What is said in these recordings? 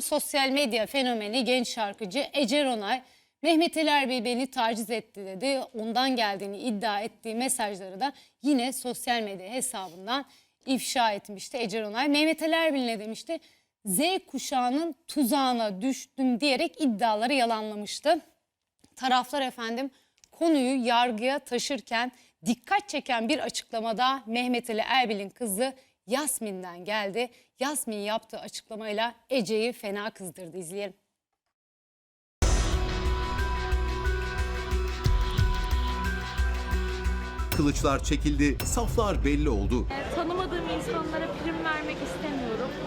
Sosyal medya fenomeni genç şarkıcı Ece Ronay, Mehmet Ali beni taciz etti dedi. Ondan geldiğini iddia ettiği mesajları da yine sosyal medya hesabından ifşa etmişti Ece Ronay. Mehmet Ali ne demişti? Z kuşağının tuzağına düştüm diyerek iddiaları yalanlamıştı. Taraflar efendim konuyu yargıya taşırken dikkat çeken bir açıklamada Mehmet Ali Erbil'in kızı Yasmin'den geldi. Yasmin yaptığı açıklamayla Ece'yi fena kızdırdı. İzleyelim. Kılıçlar çekildi, saflar belli oldu. Tanımadığım insanlara.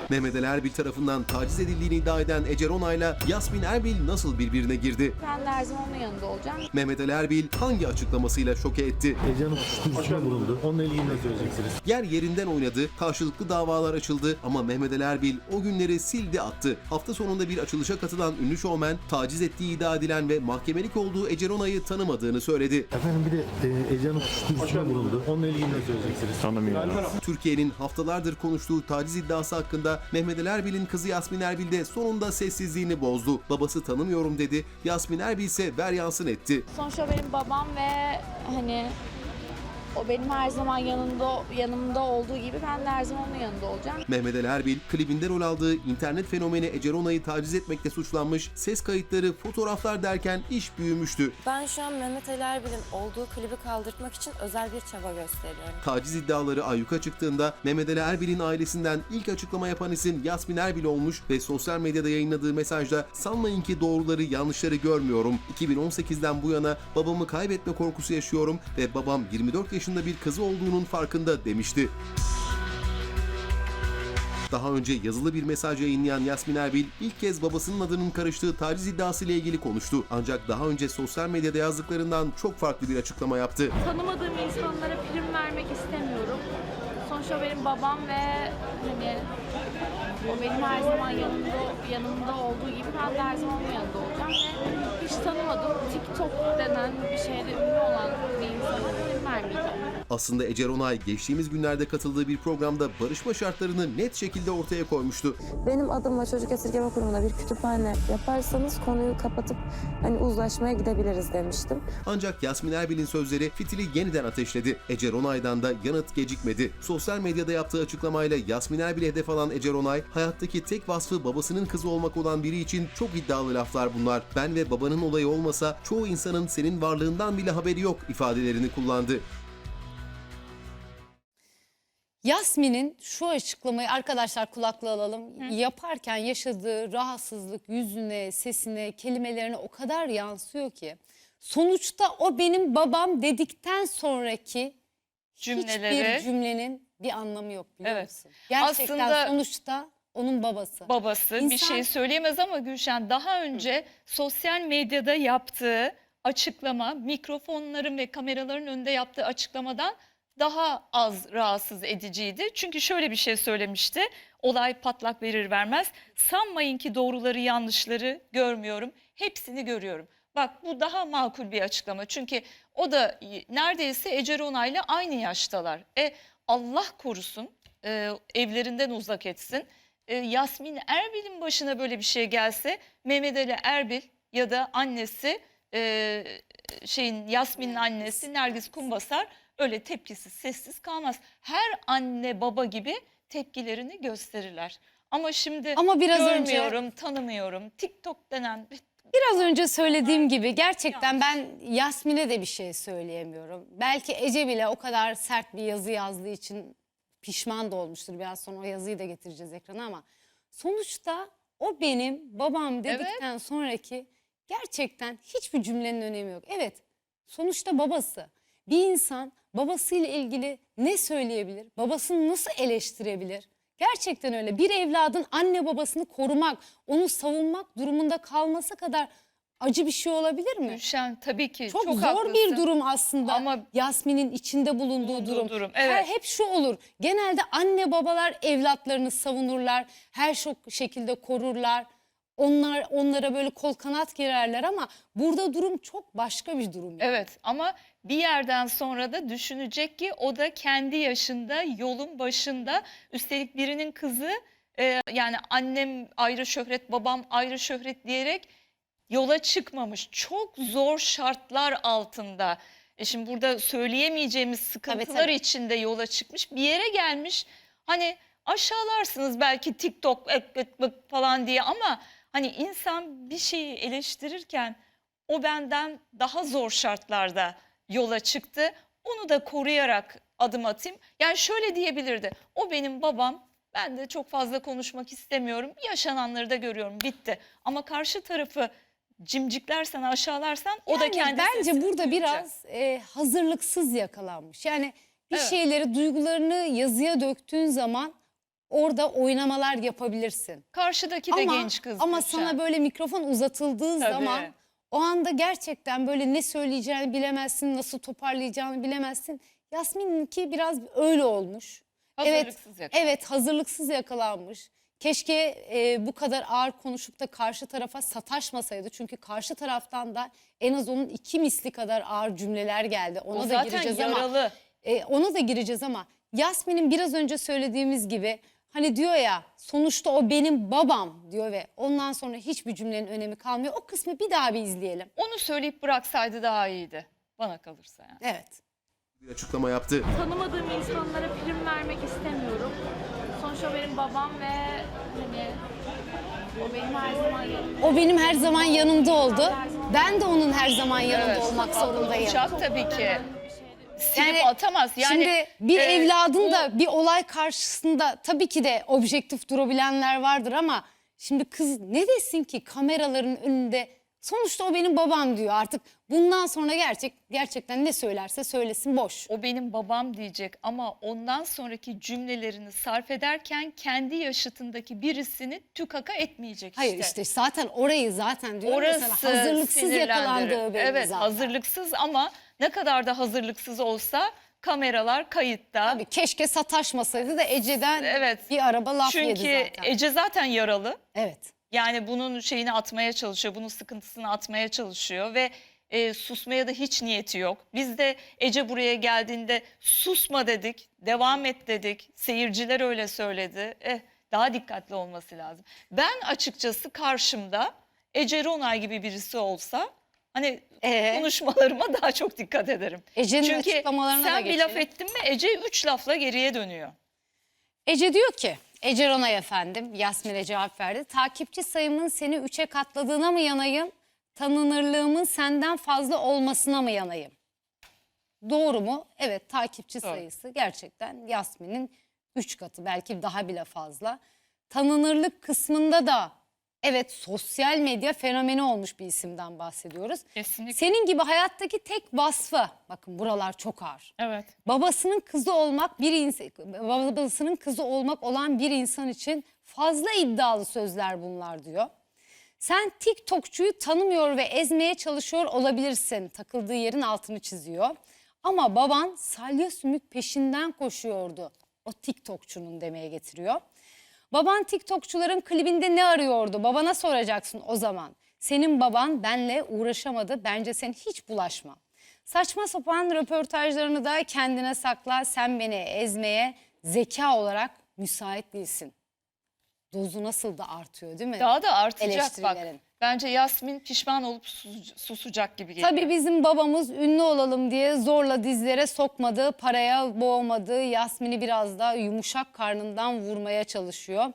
Mehmet Ali Erbil tarafından taciz edildiğini iddia eden Ece Ronay'la Yasmin Erbil nasıl birbirine girdi? Ben de her zaman onun yanında olacağım. Mehmet Ali Erbil hangi açıklamasıyla şoke etti? Ece Hanım suç duyurusunda bulundu. Onunla ilgili ne söyleyeceksiniz? Yer yerinden oynadı, karşılıklı davalar açıldı ama Mehmet Ali Erbil o günleri sildi attı. Hafta sonunda bir açılışa katılan ünlü şovmen, taciz ettiği iddia edilen ve mahkemelik olduğu Ece Ronay'ı tanımadığını söyledi. Efendim bir de e, Ece Hanım suç duyurusunda bulundu. Onunla ilgili ne söyleyeceksiniz? Tanımıyorum. Türkiye'nin haftalardır konuştuğu taciz iddiası hakkında Mehmet Ali Erbil'in kızı Yasmin Erbil de sonunda sessizliğini bozdu. Babası tanımıyorum dedi. Yasmin Erbil ise ver yansın etti. Sonuçta benim babam ve hani o benim her zaman yanında yanımda olduğu gibi ben de her zaman onun yanında olacağım. Mehmet Ali Erbil, klibinde rol aldığı internet fenomeni Ece Ronay'ı taciz etmekle suçlanmış, ses kayıtları, fotoğraflar derken iş büyümüştü. Ben şu an Mehmet Ali Erbil'in olduğu klibi kaldırtmak için özel bir çaba gösteriyorum. Taciz iddiaları ayyuka çıktığında Mehmet Ali Erbil'in ailesinden ilk açıklama yapan isim Yasmin Erbil olmuş ve sosyal medyada yayınladığı mesajda sanmayın ki doğruları yanlışları görmüyorum. 2018'den bu yana babamı kaybetme korkusu yaşıyorum ve babam 24 yaşında bir kızı olduğunun farkında demişti. Daha önce yazılı bir mesaj yayınlayan Yasmin Erbil ilk kez babasının adının karıştığı taciz iddiası ile ilgili konuştu. Ancak daha önce sosyal medyada yazdıklarından çok farklı bir açıklama yaptı. Tanımadığım insanlara prim vermek istemiyorum. Sonuçta benim babam ve hani o benim her zaman yanımda yanımda olduğu gibi ben de her zaman onun yanında olacağım ve hiç tanımadığım TikTok denen bir şeyde prim vermeyeceğim. Aslında Ece Ronay geçtiğimiz günlerde katıldığı bir programda barışma şartlarını net şekilde ortaya koymuştu. Benim adımla çocuk esirgeme kurumuna bir kütüphane yaparsanız konuyu kapatıp hani uzlaşmaya gidebiliriz demiştim. Ancak Yasmin Erbil'in sözleri fitili yeniden ateşledi. Ece Ronay'dan da yanıt gecikmedi. Sosyal medyada yaptığı açıklamayla Yasmin Erbil'e hedef alan Ece Ronay, hayattaki tek vasfı babasının kızı olmak olan biri için çok iddialı laflar bunlar. Ben ve babanın olayı olmasa çoğu insanın senin varlığından bile haberi yok ifadelerini kullandı. Yasmin'in şu açıklamayı arkadaşlar kulaklığı alalım. Yaparken yaşadığı rahatsızlık yüzüne, sesine, kelimelerine o kadar yansıyor ki. Sonuçta o benim babam dedikten sonraki Cümleleri- hiçbir cümlenin bir anlamı yok biliyor Evet. musun? Gerçekten Aslında- sonuçta onun babası. babası bir İnsan- şey söyleyemez ama Gülşen daha önce sosyal medyada yaptığı açıklama mikrofonların ve kameraların önünde yaptığı açıklamadan daha az rahatsız ediciydi. Çünkü şöyle bir şey söylemişti. Olay patlak verir vermez. Sanmayın ki doğruları yanlışları görmüyorum. Hepsini görüyorum. Bak bu daha makul bir açıklama. Çünkü o da neredeyse Ece Ronay'la aynı yaştalar. E Allah korusun e, evlerinden uzak etsin. E, Yasmin Erbil'in başına böyle bir şey gelse Mehmet Ali Erbil ya da annesi e, şeyin Yasmin'in annesi Nergis Kumbasar öyle tepkisiz sessiz kalmaz. Her anne baba gibi tepkilerini gösterirler. Ama şimdi Ama biraz önce- görmüyorum, tanımıyorum. TikTok denen Biraz önce söylediğim gibi gerçekten ben Yasmin'e de bir şey söyleyemiyorum. Belki Ece bile o kadar sert bir yazı yazdığı için pişman da olmuştur. Biraz sonra o yazıyı da getireceğiz ekrana ama sonuçta o benim babam dedikten sonraki gerçekten hiçbir cümlenin önemi yok. Evet sonuçta babası. Bir insan babasıyla ilgili ne söyleyebilir? Babasını nasıl eleştirebilir? Gerçekten öyle. Bir evladın anne babasını korumak, onu savunmak durumunda kalması kadar acı bir şey olabilir mi? Gülşen tabii ki Çok, çok, zor haklısın. bir durum aslında Ama- Yasmin'in içinde bulunduğu Bulunduğu durum. durum, Her- evet. hep şu olur. Genelde anne babalar evlatlarını savunurlar. Her şu şekilde korurlar. Onlar onlara böyle kol kanat gererler ama burada durum çok başka bir durum. yani. Evet ama bir yerden sonra da düşünecek ki o da kendi yaşında yolun başında üstelik birinin kızı e, yani annem ayrı şöhret, babam ayrı şöhret diyerek yola çıkmamış. Çok zor şartlar altında. E şimdi burada söyleyemeyeceğimiz sıkıntılar tabii. içinde yola çıkmış. Bir yere gelmiş. Hani aşağılarsınız belki TikTok ek, ek, ek falan diye ama hani insan bir şeyi eleştirirken o benden daha zor şartlarda yola çıktı. Onu da koruyarak adım atayım. Yani şöyle diyebilirdi. O benim babam. Ben de çok fazla konuşmak istemiyorum. Yaşananları da görüyorum. Bitti. Ama karşı tarafı cimciklersen, aşağılarsan o da kendisi Bence burada biraz e, hazırlıksız yakalanmış. Yani bir Evet. şeyleri, duygularını yazıya döktüğün zaman orada oynamalar yapabilirsin. karşıdaki de ama, genç kız. Ama Gülşen. sana böyle mikrofon uzatıldığı Tabii. zaman o anda gerçekten böyle ne söyleyeceğini bilemezsin, nasıl toparlayacağını bilemezsin. Yasmin'inki biraz öyle olmuş. Hazırlıksız evet, yakalanmış. evet hazırlıksız yakalanmış. Keşke e, bu kadar ağır konuşup da karşı tarafa sataşmasaydı. Çünkü karşı taraftan da en az onun iki misli kadar ağır cümleler geldi. Ona o da gireceğiz ama yaralı. e, ona da gireceğiz ama Yasmin'in biraz önce söylediğimiz gibi hani diyor ya sonuçta o benim babam diyor ve ondan sonra hiçbir cümlenin önemi kalmıyor. O kısmı bir daha bir izleyelim. Onu söyleyip bıraksaydı daha iyiydi. Bana kalırsa yani. Evet. Bir açıklama yaptı. Tanımadığım insanlara prim vermek istemiyorum. Sonuçta o benim babam ve hani o benim her zaman yanımda. O benim her zaman yanımda oldu. Ben de onun her zaman yanında Evet. olmak zorundayım. Olacak tabii ki. Silip Yani atamaz. Yani Şimdi bir e, evladın bu- da bir olay karşısında tabii ki de objektif durabilenler vardır ama şimdi kız ne desin ki kameraların önünde? Sonuçta o benim babam diyor artık bundan sonra gerçek gerçekten ne söylerse söylesin boş. o benim babam diyecek ama ondan sonraki cümlelerini sarf ederken kendi yaşıtındaki birisini tükaka etmeyecek Hayır işte. işte zaten orayı zaten diyorum Orası sana hazırlıksız yakalandığı belli Evet zaten. hazırlıksız ama ne kadar da hazırlıksız olsa kameralar kayıtta. Tabii keşke sataşmasaydı da Ece'den Evet. bir araba laf yedi Çünkü zaten. Ece zaten yaralı. evet. Yani bunun şeyini atmaya çalışıyor, bunun sıkıntısını atmaya çalışıyor ve e, susmaya da hiç niyeti yok. Biz de Ece buraya geldiğinde susma dedik, devam et dedik. Seyirciler öyle söyledi. Eh, daha dikkatli olması lazım. Ben açıkçası karşımda Ece Ronay gibi birisi olsa hani Ee? konuşmalarıma daha çok dikkat ederim. Ece'nin Çünkü açıklamalarına da sen bir laf geçelim. ettin mi Ece üç lafla geriye dönüyor. Ece diyor ki, Ece Ronay efendim, Yasmin'e cevap verdi. Takipçi sayımın seni üçe katladığına mı yanayım, tanınırlığımın senden fazla olmasına mı yanayım? Doğru mu? Evet, takipçi Doğru. sayısı gerçekten Yasmin'in üç katı, belki daha bile fazla. Tanınırlık kısmında da evet sosyal medya fenomeni olmuş bir isimden bahsediyoruz. Kesinlikle. Senin gibi hayattaki tek vasfı, bakın buralar çok ağır Evet. babasının kızı olmak bir insan babasının kızı olmak olan bir insan için fazla iddialı sözler bunlar diyor. Sen TikTokçuyu tanımıyor ve ezmeye çalışıyor olabilirsin. Takıldığı yerin altını çiziyor. Ama baban salya sümük peşinden koşuyordu. O TikTokçunun demeye getiriyor. Baban TikTokçuların klibinde ne arıyordu? Babana soracaksın o zaman. Senin baban benle uğraşamadı. Bence sen hiç bulaşma. Saçma sapan röportajlarını da kendine sakla. Sen beni ezmeye zeka olarak müsait değilsin. Dozu nasıl da artıyor değil mi? Daha da artacak bak. Bence Yasmin pişman olup sus- susacak gibi geliyor. Tabii bizim babamız ünlü olalım diye zorla dizlere sokmadı, paraya boğmadı. Yasmin'i biraz da yumuşak karnından vurmaya çalışıyor.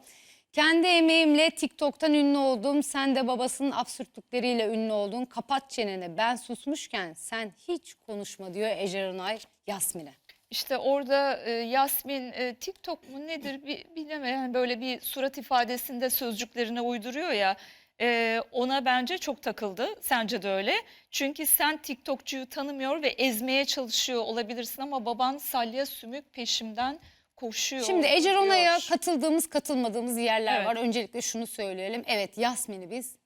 Kendi emeğimle TikTok'tan ünlü oldum. Sen de babasının absürtlükleriyle ünlü oldun. Kapat çeneni. Ben susmuşken sen hiç konuşma diyor Ece Ronay Yasmin'e. İşte orada e, Yasmin e, TikTok mu nedir bi- bilemeyen yani böyle bir surat ifadesinde sözcüklerine uyduruyor ya e, ona bence çok takıldı. Sence de öyle. Çünkü sen TikTokçuyu tanımıyor ve ezmeye çalışıyor olabilirsin ama baban salya sümük peşimden koşuyor. Şimdi Ece Ronay'a katıldığımız katılmadığımız yerler Evet. var. Öncelikle şunu söyleyelim. Evet Yasmin'i biz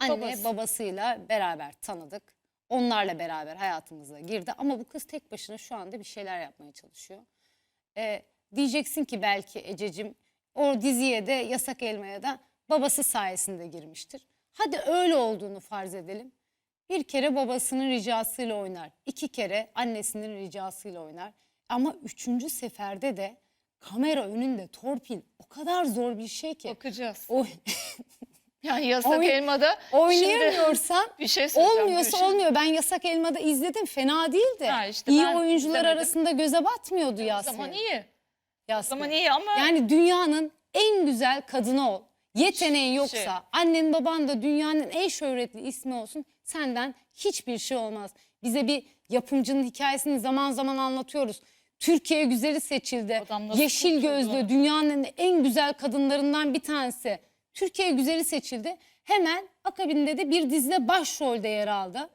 anne Babası. babasıyla beraber tanıdık. Onlarla beraber hayatımıza girdi. Ama bu kız tek başına şu anda bir şeyler yapmaya çalışıyor. Ee, diyeceksin ki belki Ececiğim o diziye de Yasak Elma'ya da babası sayesinde girmiştir. Hadi öyle olduğunu farz edelim. Bir kere babasının ricasıyla oynar. iki kere annesinin ricasıyla oynar. Ama üçüncü seferde de kamera önünde torpil o kadar zor bir şey ki. Bakacağız. O, Yani yasak Oy- elmada oynayamıyorsan bir şey olmuyorsa Gülşen. olmuyor. Ben Yasak Elma'da izledim. Fena değildi. Ha, işte iyi oyuncular izlemedim. arasında göze batmıyordu O Yasmin. zaman iyi. O Yasmin. zaman iyi ama Yani dünyanın en güzel kadını ol. Yeteneğin Şey- yoksa, annen baban da dünyanın en şöhretli ismi olsun, senden hiçbir şey olmaz. Bize bir yapımcının hikayesini zaman zaman anlatıyoruz. Türkiye güzeli seçildi. Yeşil gözlü, dünyanın en güzel kadınlarından bir tanesi. Türkiye güzeli seçildi. Hemen akabinde de bir dizide başrolde yer aldı.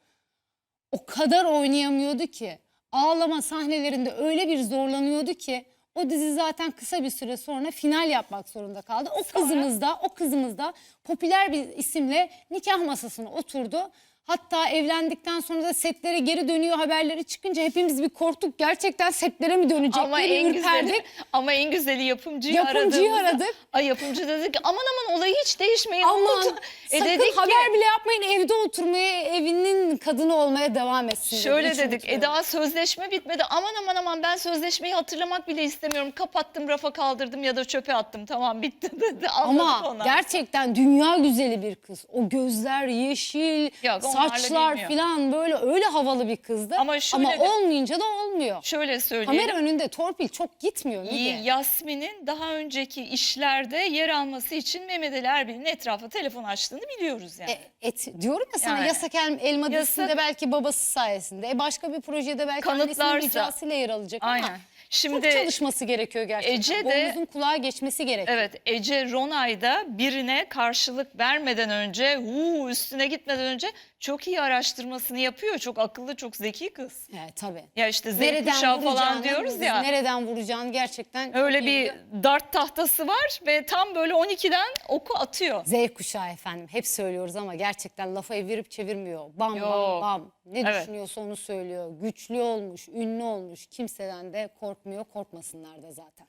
O kadar oynayamıyordu ki. Ağlama sahnelerinde öyle bir zorlanıyordu ki o dizi zaten kısa bir süre sonra final yapmak zorunda kaldı. O kızımız da o kızımız da popüler bir isimle nikah masasına oturdu. Hatta evlendikten sonra da setlere geri dönüyor haberleri çıkınca hepimiz bir korktuk. Gerçekten setlere mi dönecek ama diye en güzeli ama en güzeli yapımcıyı, Yapımcıyı aradık. Ay yapımcı dedi ki aman aman olayı hiç değişmeyin. Aman unutun." E sakın dedik ki, haber bile yapmayın evde oturmaya evinin kadını olmaya devam etsin. Şöyle dedik unutmuyorum. Eda sözleşme bitmedi aman aman aman ben sözleşmeyi hatırlamak bile istemiyorum kapattım rafa kaldırdım ya da çöpe attım tamam bitti dedi anladık Ama ondan. gerçekten dünya güzeli bir kız. O gözler yeşil, Yok, saçlar falan böyle öyle havalı bir kızdı. Ama şöyle Ama de- olmayınca da olmuyor. Şöyle söyleyeyim. Kamera önünde torpil çok gitmiyor Müge. Yasmin'in daha önceki işlerde yer alması için Mehmet Ali Erbil'in etrafa telefon açtığını biliyoruz yani. E, et, diyorum ya sana Yani. Yasak El, Elma Yasak- dizisinde belki babası sayesinde. E, başka bir projede belki annesinin Kanıtlarsa- ricasıyla yer alacak ama Aynen. Şimdi çok çalışması gerekiyor gerçekten. Ece de- Boynuzun kulağa geçmesi gerekiyor. Evet Ece Ronay da birine karşılık vermeden önce, huu, üstüne gitmeden önce çok iyi araştırmasını yapıyor. Çok akıllı, çok zeki kız. Evet, tabii. Ya işte Z kuşağı falan diyoruz ya. Nereden vuracağını gerçekten Öyle bir biliyor. dart tahtası var ve tam böyle 12'den oku atıyor. Z kuşağı efendim. Hep söylüyoruz ama gerçekten lafa evirip çevirmiyor. Bam bam Yok. bam. Ne Evet. düşünüyorsa onu söylüyor. Güçlü olmuş, ünlü olmuş. Kimseden de korkmuyor. Korkmasınlar da zaten.